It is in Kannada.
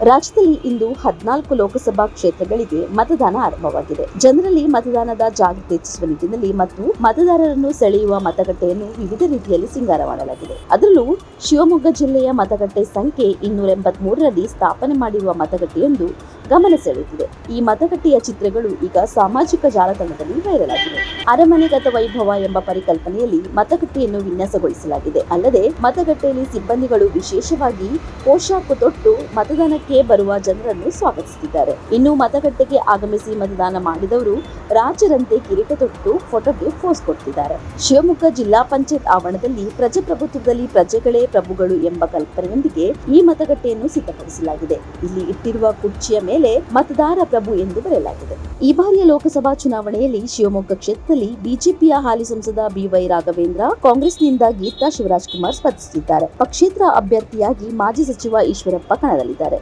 ರಾಜ್ಯದಲ್ಲಿ ಇಂದು ಹದಿನಾಲ್ಕು ಲೋಕಸಭಾ ಕ್ಷೇತ್ರಗಳಿಗೆ ಮತದಾನ ಆರಂಭವಾಗಿದೆ. ಜನರಲ್ಲಿ ಮತದಾನದ ಜಾಗೃತಿ ಹೆಚ್ಚಿಸುವ ನಿಟ್ಟಿನಲ್ಲಿ ಮತ್ತು ಮತದಾರರನ್ನು ಸೆಳೆಯುವ ಮತಗಟ್ಟೆಯನ್ನು ವಿವಿಧ ರೀತಿಯಲ್ಲಿ ಸಿಂಗಾರ ಮಾಡಲಾಗಿದೆ. ಅದರಲ್ಲೂ ಶಿವಮೊಗ್ಗ ಜಿಲ್ಲೆಯ ಮತಗಟ್ಟೆ ಸಂಖ್ಯೆ ಇನ್ನೂರ ಎಂಬತ್ಮೂರರಲ್ಲಿ ಸ್ಥಾಪನೆ ಮಾಡಿರುವ ಮತಗಟ್ಟೆಯೊಂದು ಗಮನ ಸೆಳೆಯುತ್ತಿದೆ ಈ ಮತಗಟ್ಟೆಯ ಚಿತ್ರಗಳು ಈಗ ಸಾಮಾಜಿಕ ಜಾಲತಾಣದಲ್ಲಿ ವೈರಲ್ ಆಗಿದೆ. ಅರಮನೆಗತ ವೈಭವ ಎಂಬ ಪರಿಕಲ್ಪನೆಯಲ್ಲಿ ಮತಗಟ್ಟೆಯನ್ನು ವಿನ್ಯಾಸಗೊಳಿಸಲಾಗಿದೆ. ಅಲ್ಲದೆ ಮತಗಟ್ಟೆಯಲ್ಲಿ ಸಿಬ್ಬಂದಿಗಳು ವಿಶೇಷವಾಗಿ ಪೋಷಾಕು ತೊಟ್ಟು ಮತದಾನಕ್ಕೆ ಬರುವ ಜನರನ್ನು ಸ್ವಾಗತಿಸುತ್ತಿದ್ದಾರೆ. ಇನ್ನು ಮತಗಟ್ಟೆಗೆ ಆಗಮಿಸಿ ಮತದಾನ ಮಾಡಿದವರು ರಾಜರಂತೆ ಕಿರೀಟ ತೊಟ್ಟು ಫೋಟೋಗೆ ಪೋಸ್ ಕೊಡ್ತಿದ್ದಾರೆ. ಶಿವಮೊಗ್ಗ ಜಿಲ್ಲಾ ಪಂಚಾಯತ್ ಆವರಣದಲ್ಲಿ ಪ್ರಜಾಪ್ರಭುತ್ವದಲ್ಲಿ ಪ್ರಜೆಗಳೇ ಪ್ರಭುಗಳು ಎಂಬ ಕಲ್ಪನೆಯೊಂದಿಗೆ ಈ ಮತಗಟ್ಟೆಯನ್ನು ಸಿದ್ಧಪಡಿಸಲಾಗಿದೆ. ಇಲ್ಲಿ ಇಟ್ಟಿರುವ ಕುರ್ಚಿಯ ಮೇಲೆ ಮತದಾರ ಪ್ರಭು ಎಂದು ಬರೆಯಲಾಗಿದೆ. ಈ ಬಾರಿಯ ಲೋಕಸಭಾ ಚುನಾವಣೆಯಲ್ಲಿ ಶಿವಮೊಗ್ಗ ಕ್ಷೇತ್ರದಲ್ಲಿ ಬಿಜೆಪಿಯ ಹಾಲಿ ಸಂಸದ ಬಿವೈ ರಾಘವೇಂದ್ರ, ಕಾಂಗ್ರೆಸ್ನಿಂದ ಗೀತಾ ಶಿವರಾಜ್ ಕುಮಾರ್ ಸ್ಪರ್ಧಿಸಿದ್ದಾರೆ. ಪಕ್ಷೇತರ ಅಭ್ಯರ್ಥಿಯಾಗಿ ಮಾಜಿ ಸಚಿವ ಈಶ್ವರಪ್ಪ ಕಣದಲ್ಲಿದ್ದಾರೆ.